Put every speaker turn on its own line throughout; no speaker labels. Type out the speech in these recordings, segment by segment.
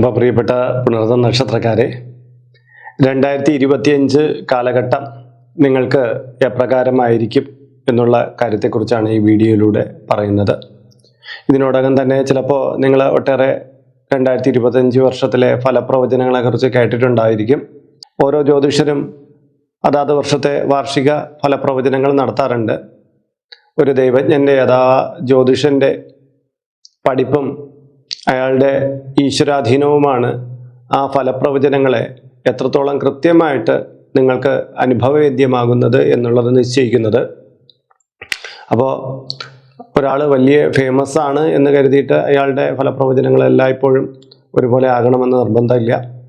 അപ്പോൾ പ്രിയപ്പെട്ട പുണർന്ന നക്ഷത്രക്കാരെ രണ്ടായിരത്തി ഇരുപത്തിയഞ്ച് കാലഘട്ടം നിങ്ങൾക്ക് എപ്രകാരമായിരിക്കും എന്നുള്ള കാര്യത്തെക്കുറിച്ചാണ് ഈ വീഡിയോയിലൂടെ പറയുന്നത്. ഇതിനോടകം തന്നെ ചിലപ്പോൾ നിങ്ങൾ ഒട്ടേറെ രണ്ടായിരത്തി ഇരുപത്തഞ്ച് വർഷത്തിലെ ഫലപ്രവചനങ്ങളെക്കുറിച്ച് കേട്ടിട്ടുണ്ടായിരിക്കും. ഓരോ ജ്യോതിഷരും അതാത് വർഷത്തെ വാർഷിക ഫലപ്രവചനങ്ങൾ നടത്താറുണ്ട്. ഒരു ദൈവജ്ഞന്റെ അതാ ജ്യോതിഷന്റെ പഠിപ്പും അയാളുടെ ഈശ്വരാധീനവുമാണ് ആ ഫലപ്രവചനങ്ങളെ എത്രത്തോളം കൃത്യമായിട്ട് നിങ്ങൾക്ക് അനുഭവവേദ്യമാകുന്നത് എന്നുള്ളത് നിശ്ചയിക്കുന്നത്. അപ്പോൾ ഒരാൾ വലിയ ഫേമസ് ആണ് എന്ന് കരുതിയിട്ട് അയാളുടെ ഫലപ്രവചനങ്ങൾ എല്ലായ്പ്പോഴും ഒരുപോലെ ആകണമെന്ന് നിർബന്ധമില്ല.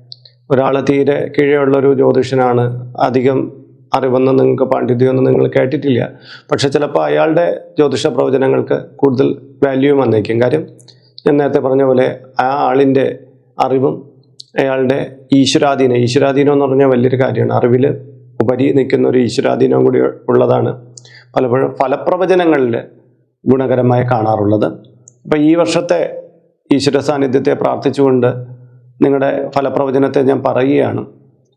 ഒരാൾ തീരെ കീഴെയുള്ളൊരു ജ്യോതിഷനാണ്. അധികം അറിവൊന്നും നിങ്ങൾക്ക് പാണ്ഡിത്യമൊന്നും നിങ്ങൾ കേട്ടിട്ടില്ല. പക്ഷെ ചിലപ്പോൾ അയാളുടെ ജ്യോതിഷ പ്രവചനങ്ങൾക്ക് കൂടുതൽ വാല്യൂ വന്നേക്കും. കാര്യം ഞാൻ നേരത്തെ പറഞ്ഞ പോലെ ആ ആളിന്റെ അറിവും അയാളുടെ ഈശ്വരാധീനം. ഈശ്വരാധീനം എന്ന് പറഞ്ഞാൽ വലിയൊരു കാര്യമാണ്. അറിവിൽ ഉപരി നിൽക്കുന്ന ഒരു ഈശ്വരാധീനവും കൂടി ഉള്ളതാണ് പലപ്പോഴും ഫലപ്രവചനങ്ങളിൽ ഗുണകരമായി കാണാറുള്ളത്. അപ്പോൾ ഈ വർഷത്തെ ഈശ്വര സാന്നിധ്യത്തെ പ്രാർത്ഥിച്ചുകൊണ്ട് നിങ്ങളുടെ ഫലപ്രവചനത്തെ ഞാൻ പറയുകയാണ്.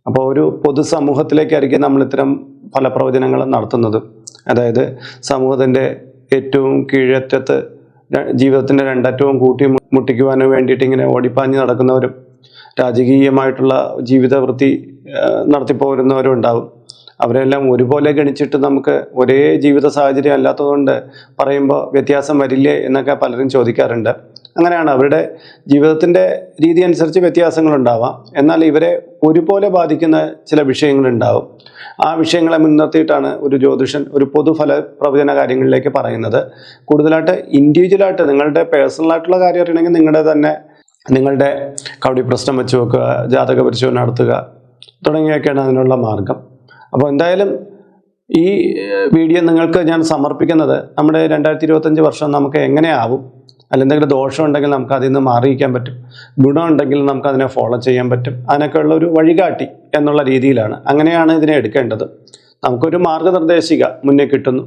അപ്പോൾ ഒരു പൊതുസമൂഹത്തിലേക്കായിരിക്കും നമ്മൾ ഇത്തരം ഫലപ്രവചനങ്ങൾ നടത്തുന്നത്. അതായത് സമൂഹത്തിന്റെ ഏറ്റവും കീഴറ്റത്ത് ജീവിതത്തിന്റെ രണ്ടറ്റവും കൂട്ടി മുട്ടിക്കുവാനും വേണ്ടിയിട്ട് ഇങ്ങനെ ഓടിപ്പാഞ്ഞ് നടക്കുന്നവരും രാജകീയമായിട്ടുള്ള ജീവിതവൃത്തി നടത്തിപ്പോരുന്നവരും ഉണ്ടാവും. അവരെല്ലാം ഒരുപോലെ ഗണിച്ചിട്ട് നമുക്ക് ഒരേ ജീവിത സാഹചര്യം അല്ലാത്തതുകൊണ്ട് പറയുമ്പോൾ വ്യത്യാസം വരില്ലേ എന്നൊക്കെ പലരും ചോദിക്കാറുണ്ട്. അങ്ങനെയാണ് അവരുടെ ജീവിതത്തിന്റെ രീതി അനുസരിച്ച് വ്യത്യാസങ്ങളുണ്ടാവാം. എന്നാൽ ഇവരെ ഒരുപോലെ ബാധിക്കുന്ന ചില വിഷയങ്ങളുണ്ടാവും. ആ വിഷയങ്ങളെ മുൻനിർത്തിയിട്ടാണ് ഒരു ജ്യോതിഷൻ ഒരു പൊതുഫല പ്രവചന കാര്യങ്ങളിലേക്ക് പറയുന്നത്. കൂടുതലായിട്ട് ഇൻഡിവിജ്വലായിട്ട് നിങ്ങളുടെ പേഴ്സണലായിട്ടുള്ള കാര്യം അറിയണമെങ്കിൽ നിങ്ങളുടെ തന്നെ നിങ്ങളുടെ കവടി പ്രശ്നം വെച്ച് വെക്കുക ജാതക പരിശോധന നടത്തുക തുടങ്ങിയൊക്കെയാണ് അതിനുള്ള മാർഗം. അപ്പോൾ എന്തായാലും ഈ വീഡിയോ നിങ്ങൾക്ക് ഞാൻ സമർപ്പിക്കുന്നത് നമ്മുടെ രണ്ടായിരത്തി ഇരുപത്തഞ്ച് വർഷം നമുക്ക് എങ്ങനെയാവും? അല്ല എന്തെങ്കിലും ദോഷം ഉണ്ടെങ്കിൽ നമുക്ക് അതിൽ നിന്ന് മാറിയിക്കാൻ പറ്റും. ഗുണമുണ്ടെങ്കിൽ നമുക്ക് അതിനെ ഫോളോ ചെയ്യാൻ പറ്റും. അതിനൊക്കെയുള്ള ഒരു വഴികാട്ടി എന്നുള്ള രീതിയിലാണ് അങ്ങനെയാണ് ഇതിനെ എടുക്കേണ്ടത്. നമുക്കൊരു മാർഗനിർദ്ദേശിക മുന്നേ കിട്ടുന്നു.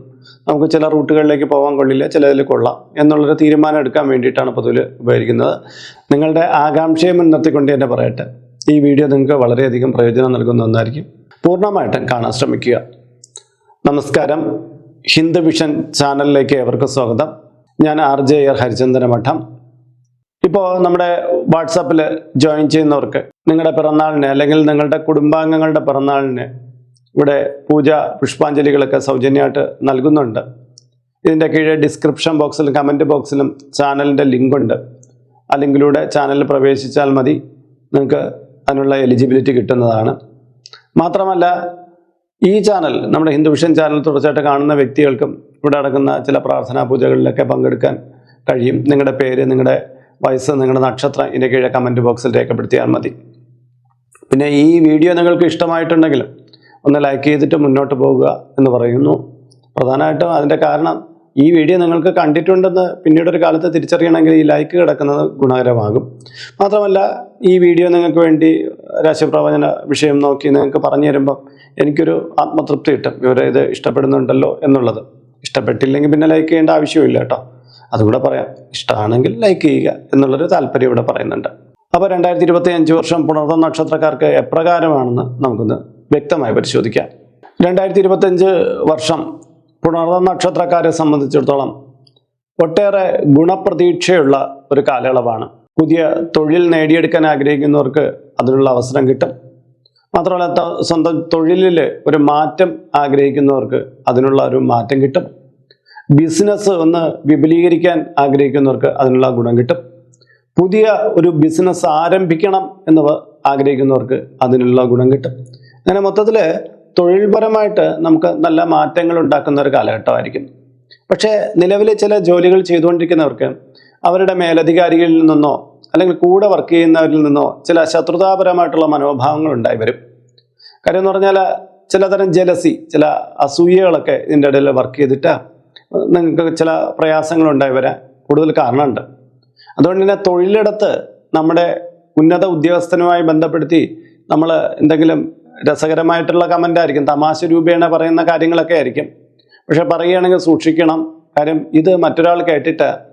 നമുക്ക് ചില റൂട്ടുകളിലേക്ക് പോകാൻ കൊള്ളില്ല ചിലതിൽ കൊള്ളാം എന്നുള്ളൊരു തീരുമാനം എടുക്കാൻ വേണ്ടിയിട്ടാണ് പൊതുവിൽ ഉപയോഗിക്കുന്നത് നിങ്ങളുടെ ആകാംക്ഷയെ മുൻനിർത്തിക്കൊണ്ട് തന്നെ പറയട്ടെ. ഈ വീഡിയോ നിങ്ങൾക്ക് വളരെയധികം പ്രയോജനം നൽകുന്ന ഒന്നായിരിക്കും. പൂർണമായിട്ടും കാണാൻ ശ്രമിക്കുക. നമസ്കാരം. ഹിന്ദു വിഷൻ ചാനലിലേക്ക് ഏവർക്കും സ്വാഗതം. ഞാൻ ആർ ജെ ആർ ഹരിചന്ദ്ര മഠം. ഇപ്പോൾ നമ്മുടെ വാട്സാപ്പിൽ ജോയിൻ ചെയ്യുന്നവർക്ക് നിങ്ങളുടെ പിറന്നാളിന് അല്ലെങ്കിൽ നിങ്ങളുടെ കുടുംബാംഗങ്ങളുടെ പിറന്നാളിന് ഇവിടെ പൂജ പുഷ്പാഞ്ജലികളൊക്കെ സൗജന്യമായിട്ട് നൽകുന്നുണ്ട്. ഇതിന്റെ കീഴെ ഡിസ്ക്രിപ്ഷൻ ബോക്സിലും കമന്റ് ബോക്സിലും ചാനലിന്റെ ലിങ്കുണ്ട്. ആ ലിങ്കിലൂടെ ചാനലിൽ പ്രവേശിച്ചാൽ മതി. നിങ്ങൾക്ക് അതിനുള്ള എലിജിബിലിറ്റി കിട്ടുന്നതാണ്. മാത്രമല്ല ഈ ചാനൽ നമ്മുടെ ഹിന്ദു വിഷൻ ചാനൽ തുടർച്ചയായിട്ട് കാണുന്ന വ്യക്തികൾക്കും ഇവിടെ അടക്കുന്ന ചില പ്രാർത്ഥനാ പൂജകളിലൊക്കെ പങ്കെടുക്കാൻ കഴിയും. നിങ്ങളുടെ പേര് നിങ്ങളുടെ വയസ്സ് നിങ്ങളുടെ നക്ഷത്രം ഇതിന്റെ കീഴെ കമന്റ് ബോക്സിൽ രേഖപ്പെടുത്തിയാൽ മതി. പിന്നെ ഈ വീഡിയോ നിങ്ങൾക്ക് ഇഷ്ടമായിട്ടുണ്ടെങ്കിലും ഒന്ന് ലൈക്ക് ചെയ്തിട്ട് മുന്നോട്ട് പോകുക എന്ന് പറയുന്നു. പ്രധാനമായിട്ടും അതിന്റെ കാരണം ഈ വീഡിയോ നിങ്ങൾക്ക് കണ്ടിട്ടുണ്ടെന്ന് പിന്നീട് ഒരു കാലത്ത് തിരിച്ചറിയണമെങ്കിൽ ഈ ലൈക്ക് കിടക്കുന്നത് ഗുണകരമാകും. മാത്രമല്ല ഈ വീഡിയോ നിങ്ങൾക്ക് വേണ്ടി രാശിപ്രവചന വിഷയം നോക്കി നിങ്ങൾക്ക് പറഞ്ഞു തരുമ്പം എനിക്കൊരു ആത്മതൃപ്തി കിട്ടും. ഇവരെ ഇത് ഇഷ്ടപ്പെടുന്നുണ്ടല്ലോ എന്നുള്ളത്. ഇഷ്ടപ്പെട്ടില്ലെങ്കിൽ പിന്നെ ലൈക്ക് ചെയ്യേണ്ട ആവശ്യമില്ല കേട്ടോ. അതുകൂടെ പറയാം. ഇഷ്ടമാണെങ്കിൽ ലൈക്ക് ചെയ്യുക എന്നുള്ളൊരു താല്പര്യം ഇവിടെ പറയുന്നുണ്ട്. അപ്പോൾ രണ്ടായിരത്തി ഇരുപത്തി അഞ്ച് വർഷം പുണർന്ന നക്ഷത്രക്കാർക്ക് എപ്രകാരമാണെന്ന് നമുക്കൊന്ന് വ്യക്തമായി പരിശോധിക്കാം. രണ്ടായിരത്തി ഇരുപത്തഞ്ച് വർഷം പുണർന്ന നക്ഷത്രക്കാരെ സംബന്ധിച്ചിടത്തോളം ഒട്ടേറെ ഗുണപ്രതീക്ഷയുള്ള ഒരു കാലയളവാണ്. പുതിയ തൊഴിൽ നേടിയെടുക്കാൻ ആഗ്രഹിക്കുന്നവർക്ക് അതിനുള്ള അവസരം കിട്ടും. മാത്രമല്ല സ്വന്തം തൊഴിലിൽ ഒരു മാറ്റം ആഗ്രഹിക്കുന്നവർക്ക് അതിനുള്ള ഒരു മാറ്റം കിട്ടും. ബിസിനസ് ഒന്ന് വിപുലീകരിക്കാൻ ആഗ്രഹിക്കുന്നവർക്ക് അതിനുള്ള ഗുണം കിട്ടും. പുതിയ ഒരു ബിസിനസ് ആരംഭിക്കണം എന്ന് ആഗ്രഹിക്കുന്നവർക്ക് അതിനുള്ള ഗുണം കിട്ടും. അങ്ങനെ മൊത്തത്തിൽ തൊഴിൽപരമായിട്ട് നമുക്ക് നല്ല മാറ്റങ്ങൾ ഉണ്ടാക്കുന്ന ഒരു കാലഘട്ടമായിരിക്കും. പക്ഷേ നിലവിലെ ചില ജോലികൾ ചെയ്തുകൊണ്ടിരിക്കുന്നവർക്ക് അവരുടെ മേലധികാരികളിൽ നിന്നോ അല്ലെങ്കിൽ കൂടെ വർക്ക് ചെയ്യുന്നവരിൽ നിന്നോ ചില ശത്രുതാപരമായിട്ടുള്ള മനോഭാവങ്ങൾ ഉണ്ടായി വരും. കാര്യം എന്ന് പറഞ്ഞാൽ ചിലതരം ജലസി ചില അസൂയകളൊക്കെ ഇതിന്റെ ഇടയിൽ വർക്ക് ചെയ്തിട്ട് നിങ്ങൾക്ക് ചില പ്രയാസങ്ങൾ ഉണ്ടായി വരാൻ കൂടുതൽ കാരണമുണ്ട്. അതുകൊണ്ട് തന്നെ തൊഴിലിടത്ത് നമ്മുടെ ഉന്നത ഉദ്യോഗസ്ഥനുമായി ബന്ധപ്പെടുത്തി നമ്മൾ എന്തെങ്കിലും രസകരമായിട്ടുള്ള കമന്റ് ആയിരിക്കും. തമാശ രൂപേണ പറയുന്ന കാര്യങ്ങളൊക്കെ ആയിരിക്കും. പക്ഷെ പറയുകയാണെങ്കിൽ സൂക്ഷിക്കണം. കാര്യം ഇത് മറ്റൊരാൾ കേട്ടിട്ട്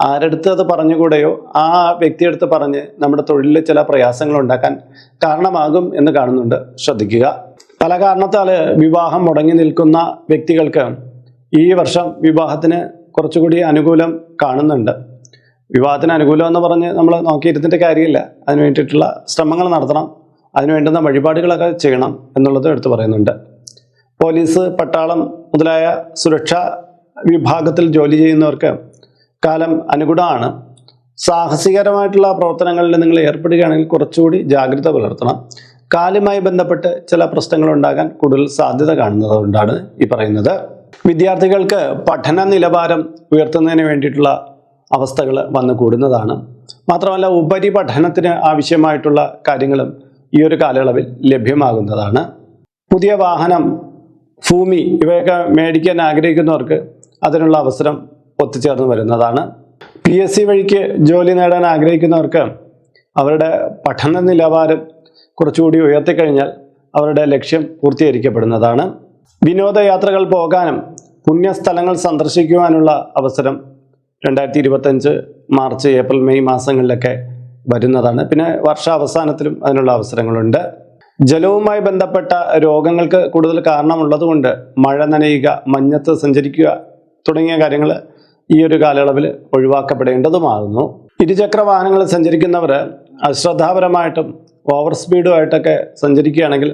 ആരടുത്ത് അത് പറഞ്ഞുകൂടെയോ? ആ വ്യക്തിയെടുത്ത് പറഞ്ഞ് നമ്മുടെ തൊഴിലിൽ ചില പ്രയാസങ്ങൾ ഉണ്ടാക്കാൻ കാരണമാകും എന്ന് കാണുന്നുണ്ട്. ശ്രദ്ധിക്കുക. പല കാരണത്താൽ വിവാഹം മുടങ്ങി നിൽക്കുന്ന വ്യക്തികൾക്ക് ഈ വർഷം വിവാഹത്തിന് കുറച്ചുകൂടി അനുകൂലം കാണുന്നുണ്ട്. വിവാഹത്തിന് അനുകൂലം എന്ന് പറഞ്ഞ് നമ്മൾ നോക്കിയിരുന്നിട്ട് കാര്യമില്ല. അതിന് വേണ്ടിയിട്ടുള്ള ശ്രമങ്ങൾ നടത്തണം. അതിന് വേണ്ടുന്ന വഴിപാടുകളൊക്കെ ചെയ്യണം എന്നുള്ളത് എടുത്തു പറയുന്നുണ്ട്. പോലീസ് പട്ടാളം മുതലായ സുരക്ഷാ വിഭാഗത്തിൽ ജോലി ചെയ്യുന്നവർക്ക് കാലം അനുകൂലമാണ് സാഹസികരമായിട്ടുള്ള പ്രവർത്തനങ്ങളിൽ നിങ്ങൾ ഏർപ്പെടുകയാണെങ്കിൽ കുറച്ചുകൂടി ജാഗ്രത പുലർത്തണം. കാലുമായി ബന്ധപ്പെട്ട് ചില പ്രശ്നങ്ങൾ ഉണ്ടാകാൻ കൂടുതൽ സാധ്യത കാണുന്നതുകൊണ്ടാണ് ഈ പറയുന്നത്. വിദ്യാർത്ഥികൾക്ക് പഠന നിലവാരം ഉയർത്തുന്നതിന് വേണ്ടിയിട്ടുള്ള അവസ്ഥകൾ വന്നു കൂടുന്നതാണ് മാത്രമല്ല ഉപരിപഠനത്തിന് ആവശ്യമായിട്ടുള്ള കാര്യങ്ങളും ഈ ഒരു കാലയളവിൽ ലഭ്യമാകുന്നതാണ്. പുതിയ വാഹനം ഭൂമി ഇവയൊക്കെ മേടിക്കാൻ ആഗ്രഹിക്കുന്നവർക്ക് അതിനുള്ള അവസരം ഒത്തുചേർന്ന് വരുന്നതാണ്. പി എസ് സി വഴിക്ക് ജോലി നേടാൻ ആഗ്രഹിക്കുന്നവർക്ക് അവരുടെ പഠന നിലവാരം കുറച്ചുകൂടി ഉയർത്തിക്കഴിഞ്ഞാൽ അവരുടെ ലക്ഷ്യം പൂർത്തീകരിക്കപ്പെടുന്നതാണ്. വിനോദയാത്രകൾ പോകാനും പുണ്യസ്ഥലങ്ങൾ സന്ദർശിക്കുവാനുള്ള അവസരം രണ്ടായിരത്തി ഇരുപത്തഞ്ച് മാർച്ച് ഏപ്രിൽ മെയ് മാസങ്ങളിലൊക്കെ വരുന്നതാണ്. പിന്നെ വർഷാവസാനത്തിലും അതിനുള്ള അവസരങ്ങളുണ്ട്. ജലവുമായി ബന്ധപ്പെട്ട രോഗങ്ങൾക്ക് കൂടുതൽ കാരണമുള്ളതുകൊണ്ട് മഴ നനയുക മഞ്ഞത്ത് സഞ്ചരിക്കുക തുടങ്ങിയ കാര്യങ്ങൾ ഈ ഒരു കാലയളവിൽ ഒഴിവാക്കപ്പെടേണ്ടതുമാകുന്നു. ഇരുചക്ര വാഹനങ്ങളിൽ സഞ്ചരിക്കുന്നവർ അശ്രദ്ധാപരമായിട്ടും ഓവർ സ്പീഡുമായിട്ടൊക്കെ സഞ്ചരിക്കുകയാണെങ്കിൽ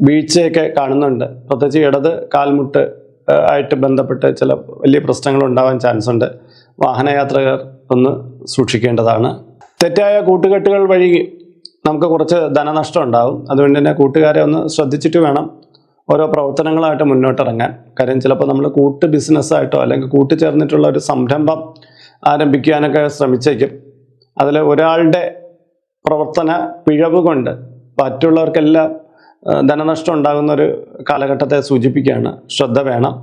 വീഴ്ചയൊക്കെ കാണുന്നുണ്ട്. പ്രത്യേകിച്ച് ഇടത് കാൽമുട്ട് ആയിട്ട് ബന്ധപ്പെട്ട് ചില വലിയ പ്രശ്നങ്ങൾ ഉണ്ടാവാൻ ചാൻസ് ഉണ്ട് വാഹനയാത്രകർ ഒന്ന് സൂക്ഷിക്കേണ്ടതാണ്. തെറ്റായ കൂട്ടുകെട്ടുകൾ വഴി നമുക്ക് കുറച്ച് ധനനഷ്ടം ഉണ്ടാകും അതുകൊണ്ട് തന്നെ കൂട്ടുകാരെ ഒന്ന് ശ്രദ്ധിച്ചിട്ട് വേണം ഓരോ പ്രവർത്തനങ്ങളായിട്ട് മുന്നോട്ടിറങ്ങാൻ. കാര്യം ചിലപ്പോൾ നമ്മൾ കൂട്ട് ബിസിനസ്സായിട്ടോ അല്ലെങ്കിൽ കൂട്ടിച്ചേർന്നിട്ടുള്ള ഒരു സംരംഭം ആരംഭിക്കാനൊക്കെ ശ്രമിച്ചേക്കും. അതിൽ ഒരാളുടെ പ്രവർത്തന പിഴവ് കൊണ്ട് മറ്റുള്ളവർക്കെല്ലാം ധനനഷ്ടം ഉണ്ടാകുന്ന ഒരു കാലഘട്ടത്തെ സൂചിപ്പിക്കുകയാണ്. ശ്രദ്ധ വേണം.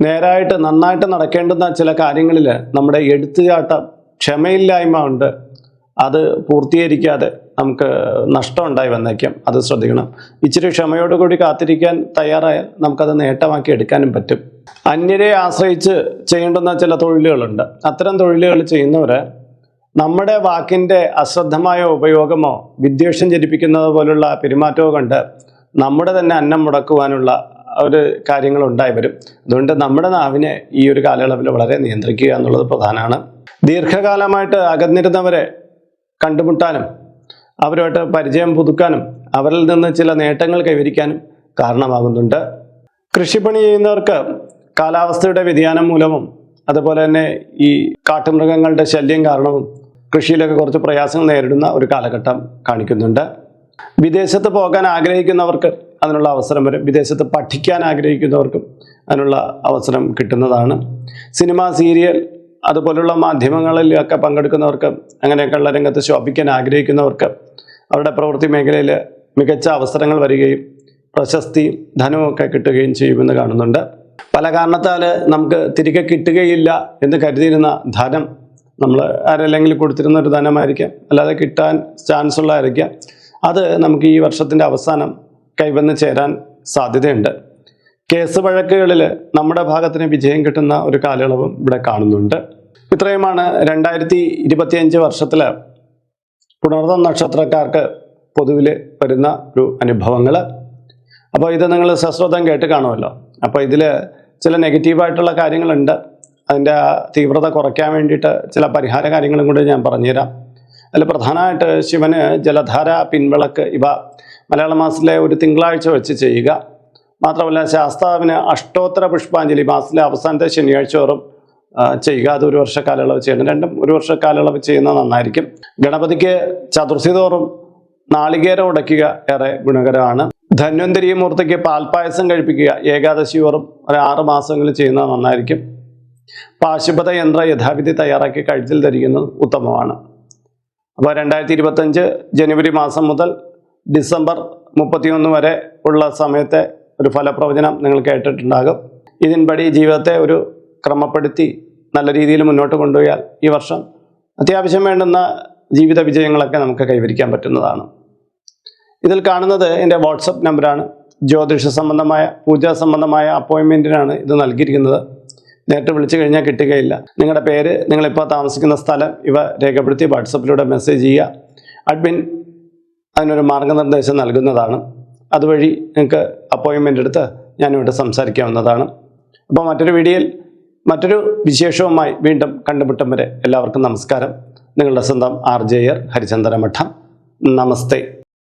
നേരായിട്ട് നന്നായിട്ട് നടക്കേണ്ടുന്ന ചില കാര്യങ്ങളിൽ നമ്മുടെ എടുത്തുചാട്ടം ക്ഷമയില്ലായ്മ ഉണ്ട് അത് പൂർത്തീകരിക്കാതെ നമുക്ക് നഷ്ടം ഉണ്ടായി വന്നേക്കാം. അത് ശ്രദ്ധിക്കണം. ഇച്ചിരി ക്ഷമയോടുകൂടി കാത്തിരിക്കാൻ തയ്യാറായാൽ നമുക്കത് നേട്ടമാക്കി എടുക്കാനും പറ്റും. അന്യരെ ആശ്രയിച്ച് ചെയ്യേണ്ടുന്ന ചില തൊഴിലുകളുണ്ട്. അത്തരം തൊഴിലുകൾ ചെയ്യുന്നവർ നമ്മുടെ വാക്കിന്റെ അശ്രദ്ധമായ ഉപയോഗമോ വിദ്വേഷം ജനിപ്പിക്കുന്നത് പോലുള്ള പെരുമാറ്റമോ കണ്ട് നമ്മുടെ തന്നെ അന്നം മുടക്കുവാനുള്ള ഒരു കാര്യങ്ങൾ ഉണ്ടായി വരും. അതുകൊണ്ട് നമ്മുടെ നാവിനെ ഈ ഒരു കാലയളവിൽ വളരെ നിയന്ത്രിക്കുക എന്നുള്ളത് പ്രധാനമാണ്. ദീർഘകാലമായിട്ട് അകന്നിരുന്നവരെ കണ്ടുമുട്ടാനും അവരുമായിട്ട് പരിചയം പുതുക്കാനും അവരിൽ നിന്ന് ചില നേട്ടങ്ങൾ കൈവരിക്കാനും കാരണമാകുന്നുണ്ട്. കൃഷിപ്പണി ചെയ്യുന്നവർക്ക് കാലാവസ്ഥയുടെ വ്യതിയാനം മൂലവും അതുപോലെ തന്നെ ഈ കാട്ടുമൃഗങ്ങളുടെ ശല്യം കാരണവും കൃഷിയിലൊക്കെ കുറച്ച് പ്രയാസങ്ങൾ നേരിടുന്ന ഒരു കാലഘട്ടം കാണിക്കുന്നുണ്ട്. വിദേശത്ത് പോകാൻ ആഗ്രഹിക്കുന്നവർക്ക് അതിനുള്ള അവസരം വരും. വിദേശത്ത് പഠിക്കാൻ ആഗ്രഹിക്കുന്നവർക്കും അതിനുള്ള അവസരം കിട്ടുന്നതാണ്. സിനിമ സീരിയൽ അതുപോലുള്ള മാധ്യമങ്ങളിലൊക്കെ പങ്കെടുക്കുന്നവർക്ക് അങ്ങനെയൊക്കെയുള്ള രംഗത്ത് ശോഭിക്കാൻ ആഗ്രഹിക്കുന്നവർക്ക് അവരുടെ പ്രവൃത്തി മേഖലയിൽ മികച്ച അവസരങ്ങൾ വരികയും പ്രശസ്തിയും ധനവുമൊക്കെ കിട്ടുകയും ചെയ്യുമെന്ന് കാണുന്നുണ്ട്. പല കാരണത്താൽ നമുക്ക് തിരികെ കിട്ടുകയില്ല എന്ന് കരുതിയിരുന്ന ധനം നമ്മൾ ആരെങ്കിലും കൊടുത്തിരുന്ന ഒരു ധനമായിരിക്കാം. അല്ലാതെ കിട്ടാൻ ചാൻസ് ഉള്ളതായിരിക്കാം. അത് നമുക്ക് ഈ വർഷത്തിന്റെ അവസാനം കൈവന്ന് ചേരാൻ സാധ്യതയുണ്ട്. കേസ് വഴക്കുകളിൽ നമ്മുടെ ഭാഗത്തിന് വിജയം കിട്ടുന്ന ഒരു കാലയളവും ഇവിടെ കാണുന്നുണ്ട്. ഇത്രയുമാണ് രണ്ടായിരത്തി ഇരുപത്തിയഞ്ച് വർഷത്തിൽ പുണർന്ന നക്ഷത്രക്കാർക്ക് പൊതുവിൽ വരുന്ന ഒരു അനുഭവങ്ങൾ അപ്പോൾ ഇത് നിങ്ങൾ സശ്രദ്ധം കേട്ട് കാണുമല്ലോ. അപ്പോൾ ഇതിൽ ചില നെഗറ്റീവായിട്ടുള്ള കാര്യങ്ങളുണ്ട്. അതിന്റെ തീവ്രത കുറയ്ക്കാൻ വേണ്ടിയിട്ട് ചില പരിഹാര കാര്യങ്ങളും കൂടി ഞാൻ പറഞ്ഞുതരാം. അതിൽ പ്രധാനമായിട്ട് ശിവന് ജലധാര പിൻവിളക്ക് ഇവ മലയാള മാസത്തിലെ ഒരു തിങ്കളാഴ്ച വെച്ച് ചെയ്യുക. മാത്രമല്ല ശാസ്താവിന് അഷ്ടോത്തര പുഷ്പാഞ്ജലി മാസത്തിലെ അവസാനത്തെ ശനിയാഴ്ച തോറും ചെയ്യുക. അത് ഒരു വർഷ കാലയളവ് ചെയ്യണം രണ്ടും ഒരു വർഷ കാലയളവ് ചെയ്യുന്നത് നന്നായിരിക്കും. ഗണപതിക്ക് ചതുർഥി തോറും നാളികേരം ഉടയ്ക്കുക ഏറെ ഗുണകരമാണ്. ധന്വന്തരി മൂർത്തിക്ക് പാൽപ്പായസം കഴിപ്പിക്കുക ഏകാദശി തോറും ഒരു ആറ് മാസങ്ങളിൽ ചെയ്യുന്നത് നന്നായിരിക്കും. പാശുപത യന്ത്ര യഥാവിധി തയ്യാറാക്കി കഴുത്തിൽ ധരിക്കുന്നത് ഉത്തമമാണ്. അപ്പോൾ രണ്ടായിരത്തി ഇരുപത്തഞ്ച് ജനുവരി മാസം മുതൽ ഡിസംബർ മുപ്പത്തിയൊന്ന് വരെ ഉള്ള സമയത്തെ ഒരു ഫലപ്രവചനം നിങ്ങൾ കേട്ടിട്ടുണ്ടാകും. ഇതിൻപടി ജീവിതത്തെ ഒരു ക്രമപ്പെടുത്തി നല്ല രീതിയിൽ മുന്നോട്ട് കൊണ്ടുപോയാൽ ഈ വർഷം അത്യാവശ്യം വേണ്ടുന്ന ജീവിത വിജയങ്ങളൊക്കെ നമുക്ക് കൈവരിക്കാൻ പറ്റുന്നതാണ്. ഇതിൽ കാണുന്നത് എന്റെ വാട്സപ്പ് നമ്പറാണ്. ജ്യോതിഷ സംബന്ധമായ പൂജാ സംബന്ധമായ അപ്പോയിൻമെന്റിനാണ് ഇത് നൽകിയിരിക്കുന്നത്. നേരിട്ട് വിളിച്ചു കഴിഞ്ഞാൽ കിട്ടുകയില്ല. നിങ്ങളുടെ പേര് നിങ്ങളിപ്പോൾ താമസിക്കുന്ന സ്ഥലം ഇവ രേഖപ്പെടുത്തി വാട്സപ്പിലൂടെ മെസ്സേജ് ചെയ്യുക. അഡ്മിൻ അതിനൊരു മാർഗനിർദ്ദേശം നൽകുന്നതാണ്. അതുവഴി നിങ്ങൾക്ക് അപ്പോയിൻമെന്റ് എടുത്ത് ഞാനിവിടെ സംസാരിക്കാവുന്നതാണ്. അപ്പോൾ മറ്റൊരു വീഡിയോയിൽ മറ്റൊരു വിശേഷവുമായി വീണ്ടും കണ്ടുമുട്ടും വരെ എല്ലാവർക്കും നമസ്കാരം. നിങ്ങളുടെ സ്വന്തം ആർ ജെ ആർ ഹരിചന്ദ്ര മഠം നമസ്തേ.